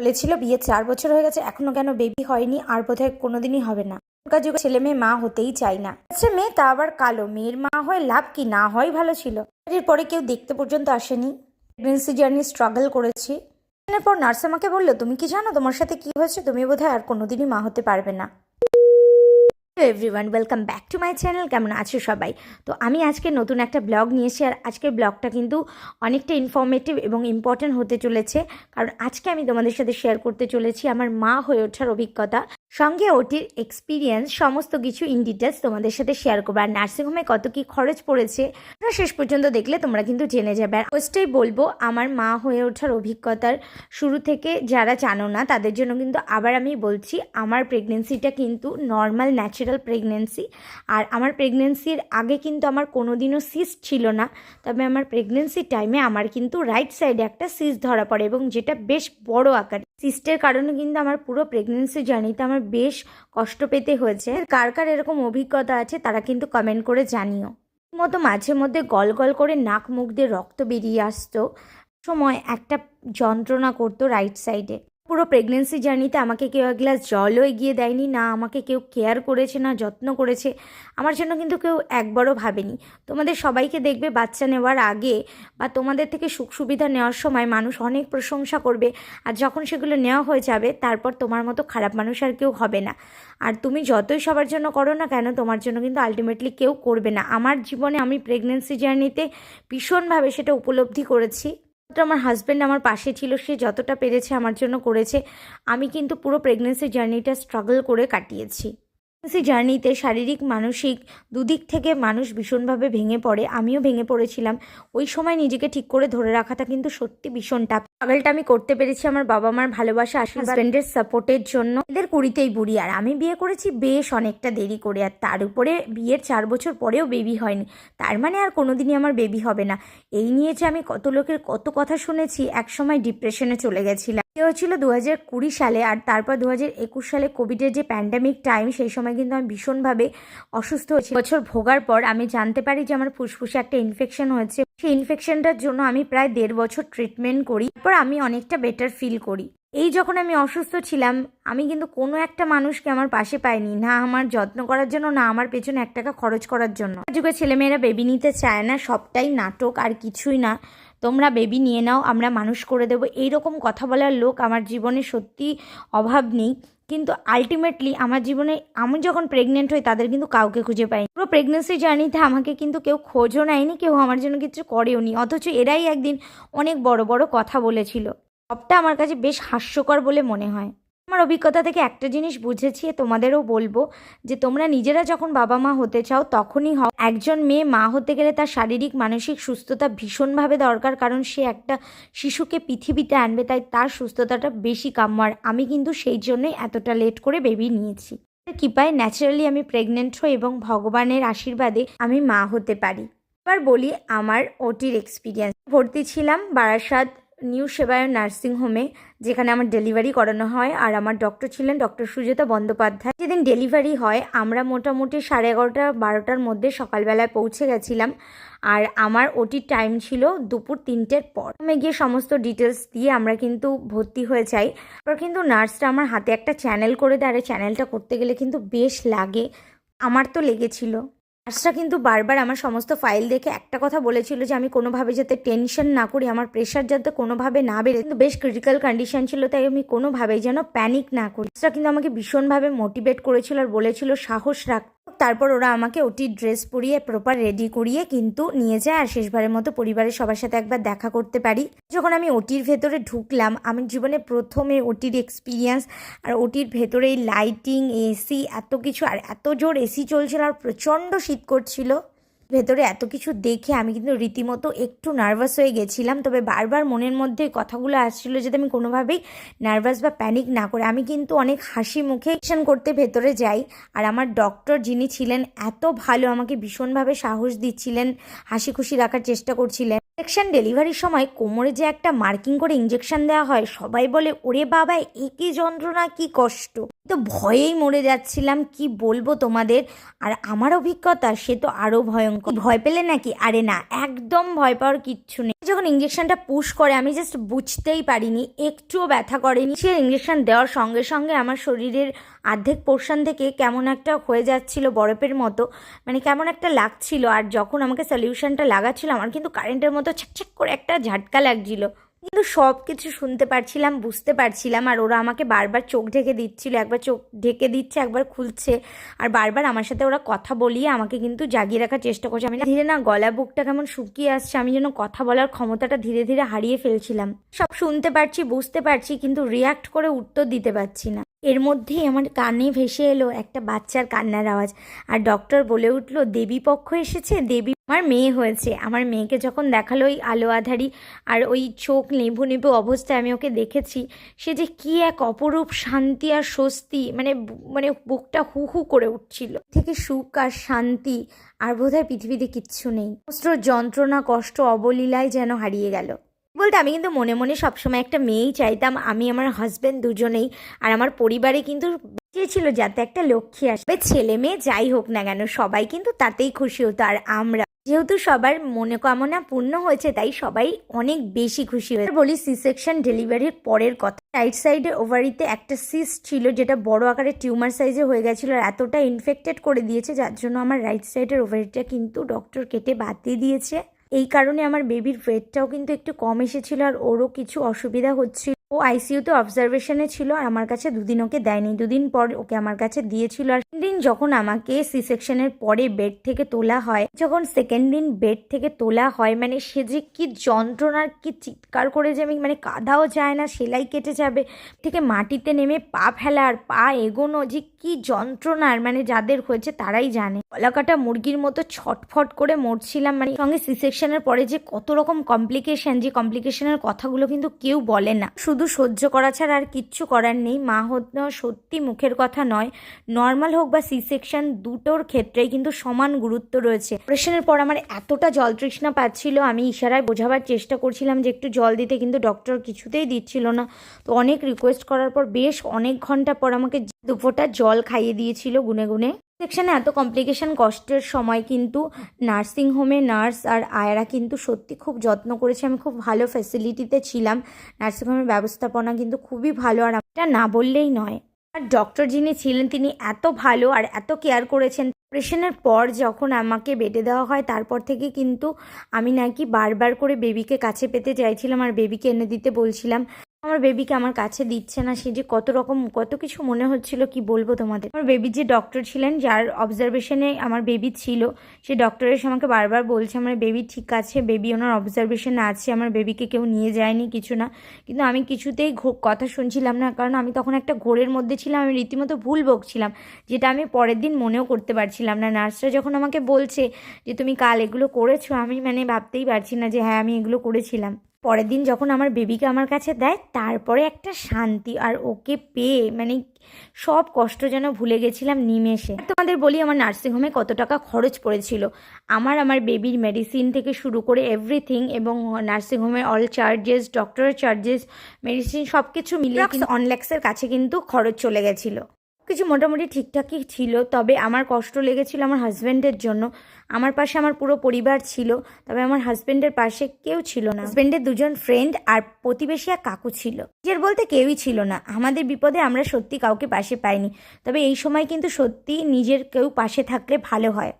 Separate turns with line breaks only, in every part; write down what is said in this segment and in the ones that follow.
বলেছিল, বিয়ে চার বছর হয়ে গেছে, এখনও কেন বেবি হয়নি? আর বোধহয় কোনোদিনই হবে না। এখনকার যুগে ছেলে মেয়ে মা হতেই চায় না। আচ্ছা মেয়ে তা আবার কালো। মেয়ের মা হয় লাভ কি? না হয় ভালো ছিল। এরপরে কেউ দেখতে পর্যন্ত আসেনি। প্রেগনেন্সি জার্নি স্ট্রাগল করেছি। এরপর নার্স আমাকে বলল, তুমি কি জানো তোমার সাথে কি হয়েছে? তুমি বোধহয় আর কোনোদিনই মা হতে পারবে না। Hello everyone, welcome back to my channel. কেমন আছো সবাই? তো আমি আজকে নতুন একটা ব্লগ নিয়েছি আর আজকের ব্লগটা কিন্তু অনেকটা ইনফর্মেটিভ এবং ইম্পর্ট্যান্ট হতে চলেছে। কারণ আজকে আমি তোমাদের সাথে শেয়ার করতে চলেছি আমার মা হয়ে ওঠার অভিজ্ঞতা। সঙ্গে ওটির এক্সপিরিয়েন্স সমস্ত কিছু ইন ডিটেলস তোমাদের সাথে শেয়ার করব। আর নার্সিংহোমে কত কি খরচ পড়েছে তোমরা শেষ পর্যন্ত দেখলে তোমরা কিন্তু জেনে যাবে। আর ফার্স্টেই বলব, আমার মা হয়ে ওঠার অভিজ্ঞতার শুরু থেকে যারা জানো না, তাদের জন্য কিন্তু আবার আমি বলছি, আমার প্রেগনেন্সিটা কিন্তু নর্মাল ন্যাচারাল প্রেগনেন্সি আর আমার প্রেগনেন্সির আগে কিন্তু আমার কোনোদিনও সিস ছিল না, তবে আমার প্রেগনেন্সি টাইমে আমার কিন্তু রাইট সাইডে একটা সিস ধরা পড়ে এবং যেটা বেশ বড় আকার। সিস্টের কারণে কিন্তু আমার পুরো প্রেগনেন্সি জার্নিতে আমার বেশ কষ্ট পেতে হয়েছে। কার কার এরকম অভিজ্ঞতা আছে তারা কিন্তু কমেন্ট করে জানিও। মতো মাঝে মধ্যে গল গল করে নাক মুখ দিয়ে রক্ত বেরিয়ে আসতো। সময় একটা যন্ত্রণা করতো রাইট সাইডে পুরো প্রেগনেন্সি জার্নিতে আমাকে কেউ এক গ্লাস জলও এগিয়ে দেয়নি, না আমাকে কেউ কেয়ার করেছে, না যত্ন করেছে। আমার জন্য কিন্তু কেউ একবারও ভাবেনি। তোমাদের সবাইকে দেখবে বাচ্চা নেওয়ার আগে বা তোমাদের থেকে সুখ সুবিধা নেওয়ার সময় মানুষ অনেক প্রশংসা করবে আর যখন সেগুলো নেওয়া হয়ে যাবে, তারপর তোমার মতো খারাপ মানুষ আর কেউ হবে না। আর তুমি যতই সবার জন্য করো না কেন, তোমার জন্য কিন্তু আলটিমেটলি কেউ করবে না। আমার জীবনে আমি প্রেগনেন্সি জার্নিতে ভীষণভাবে সেটা উপলব্ধি করেছি। যতটা আমার হাজব্যান্ড আমার পাশে ছিল, সে যতটা পেরেছে আমার জন্য করেছে। আমি কিন্তু পুরো প্রেগনেন্সি জার্নিটা স্ট্রাগল করে কাটিয়েছি। প্রেগনেন্সি জার্নিতে শারীরিক, মানসিক দুদিক থেকে মানুষ ভীষণভাবে ভেঙে পড়ে। আমিও ভেঙে পড়েছিলাম। ওই সময় নিজেকে ঠিক করে ধরে রাখাটা কিন্তু সত্যি ভীষণ টাফ স্ট্রাগলটা আমি করতে পেরেছি আমার বাবা মার ভালোবাসা হাজব্যান্ডের সাপোর্টের জন্য। এদের কুড়িতেই বুড়ি। আর আমি বিয়ে করেছি বেশ অনেকটা দেরি করে। আর তার উপরে বিয়ের চার বছর পরেও বেবি হয়নি। তার মানে আর কোনোদিনই আমার বেবি হবে না। এই নিয়ে যে আমি কত লোকের কত কথা শুনেছি, একসময় ডিপ্রেশনে চলে গেছিলাম। হয়েছিল দু হাজার কুড়ি সালে আর তারপর দু হাজার একুশ সালে কোভিডের যে প্যান্ডামিক টাইম সেই সময় কিন্তু আমি ভীষণভাবে অসুস্থ হয়েছি। বছর ভোগার পর আমি জানতে পারি যে আমার ফুসফুসে একটা ইনফেকশন হয়েছে। সেই ইনফেকশনটার জন্য আমি প্রায় দেড় বছর ট্রিটমেন্ট করি। তারপর আমি অনেকটা বেটার ফিল করি। এই যখন আমি অসুস্থ ছিলাম, আমি কিন্তু কোনো একটা মানুষকে আমার পাশে পাইনি। না আমার যত্ন করার জন্য, না আমার পেছনে এক টাকা খরচ করার জন্য। যুগে ছেলেমেয়েরা বেবি নিতে চায় না, সবটাই নাটক, আর কিছুই না। তোমরা বেবি নিয়ে নাও, আমরা মানুষ করে দেবো। এইরকম কথা বলার লোক আমার জীবনে সত্যি অভাব নেই। কিন্তু আলটিমেটলি আমার জীবনে আমি যখন প্রেগনেন্ট হই, তাদের কিন্তু কাউকে খুঁজে পাই পুরো প্রেগনেন্সি জার্নিতে আমাকে কিন্তু কেউ খোঁজও নেয়নি, কেউ আমার জন্য কিছু করেও নি। অথচ এরাই একদিন অনেক বড় বড় কথা বলেছিল। সবটা আমার কাছে বেশ হাস্যকর বলে মনে হয়। আমার অভিজ্ঞতা থেকে একটা জিনিস বুঝেছি তোমাদেরও বলব, যে তোমরা নিজেরা যখন বাবা মা হতে চাও, তখনই হও। একজন মেয়ে মা হতে গেলে তার শারীরিক, মানসিক সুস্থতা ভীষণভাবে দরকার, কারণ সে একটা শিশুকে পৃথিবীতে আনবে, তাই তার সুস্থতাটা বেশি কাম্য। আর আমি কিন্তু সেই জন্যই এতটা লেট করে বেবি নিয়েছি। কৃপায় ন্যাচারালি আমি প্রেগনেন্ট হই এবং ভগবানের আশীর্বাদে আমি মা হতে পারি। এবার বলি আমার ওটির এক্সপিরিয়েন্স ভর্তি ছিলাম বারাসাত নিউ সেবায়ন নার্সিং হোমে, যেখানে আমার ডেলিভারি করানো হয়। আর আমার ডক্টর ছিলেন ডক্টর সুজাতা বন্দ্যোপাধ্যায়। যেদিন ডেলিভারি হয়, আমরা মোটামুটি সাড়ে এগারোটা, বারোটার মধ্যে সকালবেলায় পৌঁছে গেছিলাম। আর আমার ওটির টাইম ছিল দুপুর তিনটের পর। আমি গিয়ে সমস্ত ডিটেলস দিয়ে আমরা কিন্তু ভর্তি হয়ে যাই। তারপর কিন্তু নার্সটা আমার হাতে একটা চ্যানেল করে দেয়। আর চ্যানেলটা করতে গেলে কিন্তু বেশ লাগে। আমার তো লেগেছিল। নার্সটা কিন্তু বারবার আমার সমস্ত ফাইল দেখে একটা কথা বলেছিল যে আমি কোনোভাবে যাতে টেনশন না করি, আমার প্রেশার যাতে কোনোভাবে না বেড়ে কিন্তু বেশ ক্রিটিক্যাল কন্ডিশন ছিল, তাই আমি কোনোভাবেই যেন প্যানিক না করি। নার্সটা কিন্তু আমাকে ভীষণভাবে মোটিভেট করেছিল আর বলেছিল, সাহস রাখ। তারপর ওরা আমাকে ওটি ড্রেস পরিয়ে প্রপার রেডি করিয়ে কিন্তু নিয়ে যায়। আর শেষবারের মতো পরিবারের সবার সাথে একবার দেখা করতে পারি। যখন আমি ওটির ভেতরে ঢুকলাম আমি জীবনে প্রথমে ওটির এক্সপিরিয়েন্স আর ওটির ভেতরে লাইটিং এসি এত কিছু, আর এত জোর এসি চলছিল আর প্রচণ্ড শীত করছিল। ভেতরে এত কিছু দেখে আমি কিন্তু রীতিমতো একটু নার্ভাস হয়ে গেছিলাম। তবে বারবার মনের মধ্যে কথাগুলো আসছিল যাতে আমি কোনোভাবেই নার্ভাস বা প্যানিক না করে। আমি কিন্তু অনেক হাসি মুখে অ্যাকশন করতে ভেতরে যাই। আর আমার ডক্টর যিনি ছিলেন, এত ভালো আমাকে ভীষণভাবে সাহস দিচ্ছিলেন, হাসি খুশি রাখার চেষ্টা করছিলেন। ইঞ্জেকশন ডেলিভারির সময় কোমরে যে একটা মার্কিং করে ইঞ্জেকশন দেওয়া হয়, সবাই বলে, ওরে বাবা একই যন্ত্রণা, কি কষ্ট? তো ভয়েই মরে যাচ্ছিলাম, কি বলব তোমাদের? আর আমার অভিজ্ঞতা, সে তো আরও ভয়ঙ্কর। ভয় পেলে নাকি? আরে না, একদম ভয় পাওয়ার কিচ্ছু নেই। যখন ইঞ্জেকশনটা পুশ করে, আমি জাস্ট বুঝতেই পারিনি, একটুও ব্যথা করেনি। সে ইঞ্জেকশন দেওয়ার সঙ্গে সঙ্গে আমার শরীরের আর্ধেক পোর্শন থেকে কেমন একটা হয়ে যাচ্ছিল, বরফের মতো মানে কেমন একটা লাগছিল। আর যখন আমাকে সলিউশনটা লাগাচ্ছিল, আমার কিন্তু কারেন্টের মতো ছ্যাক করে একটা ঝাটকা লাগছিল। কিন্তু সব কিছু শুনতে পারছিলাম, বুঝতে পারছিলাম, আর ওরা আমাকে বারবার চোখ ঢেকে দিচ্ছিল, একবার চোখ ঢেকে দিচ্ছে, একবার খুলছে, আর বারবার আমার সাথে ওরা কথা বলিয়ে আমাকে কিন্তু জাগিয়ে রাখার চেষ্টা করছে। আমি ধীরে না গলা বুকটা কেমন শুকিয়ে আসছে, আমি যেন কথা বলার ক্ষমতাটা ধীরে ধীরে হারিয়ে ফেলছিলাম। সব শুনতে পারছি, বুঝতে পারছি, কিন্তু রিয়াক্ট করে উত্তর দিতে পারছি না। এর মধ্যেই আমার কানে ভেসে এলো একটা বাচ্চার কান্নার আওয়াজ, আর ডক্টর বলে উঠল, দেবী পক্ষ এসেছে, দেবী আমার মেয়ে হয়েছে। আমার মেয়েকে যখন দেখাল ওই আলো আধারি আর ওই চোখ নেভু নেভু অবস্থায় আমি ওকে দেখেছি, সে যে কি এক অপরূপ শান্তি আর স্বস্তি মানে মানে বুকটা হু হু করে উঠছিল। থেকে সুখ আর শান্তি আর বোধহয় পৃথিবীতে কিচ্ছু নেই। যন্ত্রণা, কষ্ট, অবলীলায় যেন হারিয়ে গেল। বলতে আমি কিন্তু মনে মনে সবসময় একটা মেয়েই চাইতাম, আমি আমার হাজব্যান্ড দুজনেই আর আমার পরিবারে কিন্তু চেয়েছিল যাতে একটা লক্ষ্মী আসবে ছেলে মেয়ে যাই হোক না কেন, সবাই কিন্তু তাতেই খুশি হতো। আর আমরা যেহেতু সবার মনে কামনা পূর্ণ হয়েছে, তাই সবাই অনেক বেশি খুশি হয়েছে। বলি সি সেকশন ডেলিভারির পরের কথা। রাইট সাইডে ওভারিতে একটা সিস ছিল, যেটা বড় আকারে টিউমার সাইজে হয়ে গেছিল আর এতটা ইনফেক্টেড করে দিয়েছে, যার জন্য আমার রাইট সাইডের ওভারিটা কিন্তু ডক্টর কেটে বাদ দিয়ে দিয়েছে। এই কারণে আমার বেবির ওয়েটটাও কিন্তু একটু কম এসেছিল আর ওরও কিছু অসুবিধা হচ্ছিল। ও আইসিইউতে অবজারভেশনে ছিল আর আমার কাছে দুদিন ওকে দেয়নি। দুদিন পর ওকে আমার কাছে দিয়েছিল। আর দিন যখন আমাকে সি সেকশনের পরে বেড থেকে তোলা হয়, যখন সেকেন্ড দিন বেড থেকে তোলা হয় মানে সে যে কি যন্ত্রণার, কি চিৎকার করে যে আমি মানে কাঁদাও যায় না, সেলাই কেটে যাবে, থেকে মাটিতে নেমে পা ফেলা আর পা এগোনো, যে কি যন্ত্রণার মানে যাদের হয়েছে তারাই জানে। গলাকাটা মুরগির মতো ছটফট করে মরছিলাম মানে সঙ্গে সি সেকশনের পরে যে কত রকম কমপ্লিকেশন যে কমপ্লিকেশনের কথাগুলো কিন্তু কেউ বলে না। শুধু সহ্য করা ছাড়া আর কিচ্ছু করার নেই। মা সত্যি মুখের কথা নয়। নর্মাল হোক বা সি সেকশন দুটোর ক্ষেত্রেই কিন্তু সমান গুরুত্ব রয়েছে। অপারেশনের পর আমার এতটা জল তৃষ্ণা পাচ্ছিল, আমি ইশারায় বোঝাবার চেষ্টা করছিলাম যে একটু জল দিতে, কিন্তু ডক্টর কিছুতেই দিচ্ছিল না। তো অনেক রিকোয়েস্ট করার পর বেশ অনেক ঘণ্টা পর আমাকে দুপোটা জল খাইয়ে দিয়েছিল গুনে গুনে। সেকশনে এত কমপ্লিকেশান কষ্টের সময় কিন্তু নার্সিং হোমে নার্স আর আয়রা কিন্তু সত্যি খুব যত্ন করেছে। আমি খুব ভালো ফ্যাসিলিটিতে ছিলাম। নার্সিং হোমের ব্যবস্থাপনা কিন্তু খুবই ভালো আর এটা না বললেই নয়। আর ডক্টর যিনি ছিলেন, তিনি এত ভালো আর এত কেয়ার করেছেন। অপারেশনের পর যখন আমাকে বেডে দেওয়া হয়, তারপর থেকে কিন্তু আমি নাকি বারবার করে বেবিকে কাছে পেতে চাইছিলাম আর বেবিকে এনে দিতে বলছিলাম। আমার বেবিকে আমার কাছে দিচ্ছে না, সে যে কত রকম, কত কিছু মনে হচ্ছিল, কি বলব তোমাদের? আমার বেবির যে ডক্টর ছিলেন, যার অবজারভেশনে আমার বেবি ছিল, সে ডক্টর এসে আমাকে বারবার বলছে, আমার বেবি ঠিক আছে বেবি ওনার অবজারভেশনে আছে, আমার বেবিকে কেউ নিয়ে যায়নি, কিছু না। কিন্তু আমি কিছুতেই কথা শুনছিলাম না, কারণ আমি তখন একটা ঘোরের মধ্যে ছিলাম, আমি রীতিমতো ভুল বকছিলাম, যেটা আমি পরের দিন মনেও করতে পারছিলাম না। নার্সরা যখন আমাকে বলছে যে, তুমি কাল এগুলো করেছ, আমি মানে ভাবতেই পারছি না যে হ্যাঁ আমি এগুলো করেছিলাম। পরের দিন যখন আমার বেবিকে আমার কাছে দেয় তারপরে একটা শান্তি আর ওকে পেয়ে মানে সব কষ্ট যেন ভুলে গেছিলাম নিমেষে। তোমাদের বলি আমার নার্সিংহোমে কত টাকা খরচ পড়েছিল। আমার আমার বেবির মেডিসিন থেকে শুরু করে এভরিথিং এবং নার্সিংহোমের অল চার্জেস ডক্টরের চার্জেস মেডিসিন সব কিছু মিলিয়ে কিন্তু অনল্যাক্সের কাছে কিন্তু খরচ চলে গেছিল। কিছু মোটামুটি ঠিকঠাকই ছিল, তবে আমার কষ্ট লেগেছিল আমার হাজব্যান্ডের জন্য। আমার পাশে আমার পুরো পরিবার ছিল, তবে আমার হাজব্যান্ডের পাশে কেউ ছিল না। হাজব্যান্ডের দুজন ফ্রেন্ড আর প্রতিবেশী আর কাকু ছিল। নিজের বলতে কেউই ছিল না। আমাদের বিপদে আমরা সত্যি কাউকে পাশে পাইনি, তবে এই সময় কিন্তু সত্যি নিজের কেউ পাশে থাকলে ভালো হয়।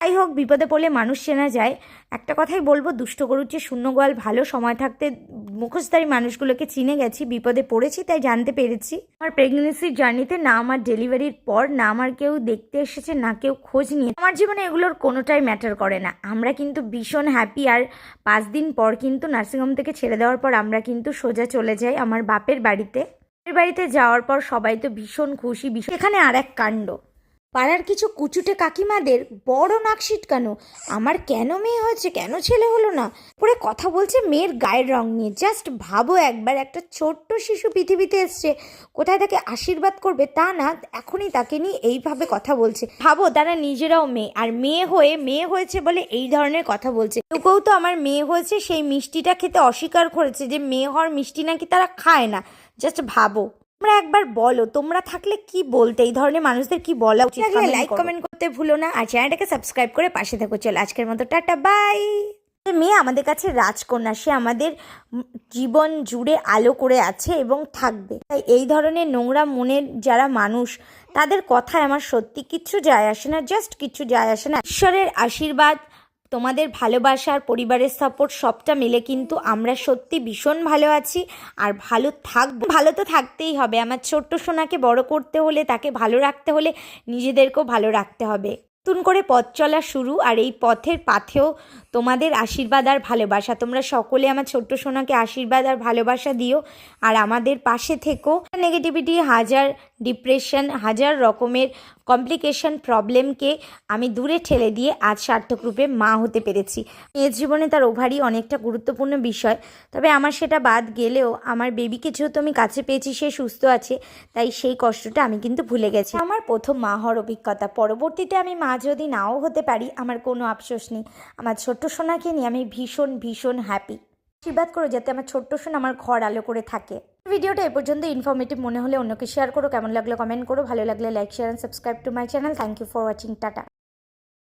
যাই হোক, বিপদে পড়লে মানুষ চেনা যায়। একটা কথাই বলব, দুষ্ট গরুর চেয়ে শূন্য গোয়াল ভালো সময় থাকতে মুখোশধারী মানুষগুলোকে চিনে গেছি, বিপদে পড়েছি তাই জানতে পেরেছি। আমার প্রেগনেন্সির জার্নিতে না আমার ডেলিভারির পর, না আমার কেউ দেখতে এসেছে, না কেউ খোঁজ নিয়ে। আমার জীবনে এগুলোর কোনোটাই ম্যাটার করে না। আমরা কিন্তু ভীষণ হ্যাপি আর পাঁচ দিন পর কিন্তু নার্সিংহোম থেকে ছেড়ে দেওয়ার পর আমরা কিন্তু সোজা চলে যাই আমার বাপের বাড়িতে। বাড়িতে যাওয়ার পর সবাই তো ভীষণ খুশি, ভীষণ এখানে আর এক কাণ্ড। পাড়ার কিছু কুচুটে কাকিমাদের বড় নাক ছিটকানো আমার কেন মেয়ে হয়েছে, কেন ছেলে হলো না? পরে কথা বলছে মেয়ের গায়ের রং নিয়ে। জাস্ট ভাবো একবার, একটা ছোট্ট শিশু পৃথিবীতে এসছে, কোথায় তাকে আশীর্বাদ করবে তা না, এখনই তাকে নিয়ে এইভাবে কথা বলছে। ভাবো তারা নিজেরাও মেয়ে, আর মেয়ে হয়ে, মেয়ে হয়েছে বলে এই ধরনের কথা বলছে। কেউ কেউ তো আমার মেয়ে হয়েছে, সেই মিষ্টিটা খেতে অস্বীকার করেছে যে মেয়ে হওয়ার মিষ্টি নাকি তারা খায় না। জাস্ট ভাবো। তোমরা একবার বলো তোমরা থাকলে কি বলতে? এই ধরনের মানুষদের কি বলা উচিত? লাইক কমেন্ট করতে ভুলো না আর চ্যানেলটাকে সাবস্ক্রাইব করে পাশে থাকো। চলো আজকের মতো টাটা বাই মেয়ে আমাদের কাছে রাজকন্যা সে আমাদের জীবন জুড়ে আলো করে আছে এবং থাকবে। তাই এই ধরনের নোংরা মনের যারা মানুষ তাদের কথায় আমার সত্যি কিচ্ছু যায় আসে না জাস্ট কিচ্ছু যায় আসে না। ঈশ্বরের আশীর্বাদ তোমাদের ভালোবাসার পরিবারের সাপোর্ট সবটা মিলে কিন্তু আমরা সত্যি ভীষণ ভালো আছি আর ভালো থাকব। ভালো তো থাকতেই হবে। আমার ছোট্ট সোনাকে বড় করতে হলে, তাকে ভালো রাখতে হলে নিজেদেরকেও ভালো রাখতে হবে। নতুন করে পথ চলা শুরু আর এই পথের পাথেও তোমাদের আশীর্বাদ আর ভালোবাসা। তোমরা সকলে আমার ছোট্ট সোনাকে আশীর্বাদ আর ভালোবাসা দিও। আর আমাদের পাশে থেকো। নেগেটিভিটি হাজার ডিপ্রেশন হাজার রকমের কমপ্লিকেশন প্রবলেমকে আমি দূরে ঠেলে দিয়ে আজ সার্থক রূপে মা হতে পেরেছি। মেয়ের জীবনে তার ওভারই অনেকটা গুরুত্বপূর্ণ বিষয়। তবে আমার সেটা বাদ গেলেও আমার বেবিকে যেহেতু আমি কাছে পেয়েছি, সে সুস্থ আছে, তাই সেই কষ্টটা আমি কিন্তু ভুলে গেছি। আমার প্রথম মা হওয়ার অভিজ্ঞতা। পরবর্তীতে আমি মা যদি নাও হতে পারি, আমার কোনো আফসোস নেই। আমার ছোট্ট সোনাকে নিয়ে আমি ভীষণ ভীষণ হ্যাপি আশীর্বাদ করো যাতে আমার ছোট্ট সোনা আমার ঘর আলো করে থাকে। ভিডিওটা এ পর্যন্ত ইনফরমেটিভ মনে হলে অন্যকে শেয়ার করো। কেমন লাগল কমেন্ট করো। ভালো লাগলে like share and subscribe to my channel thank you for watching tata.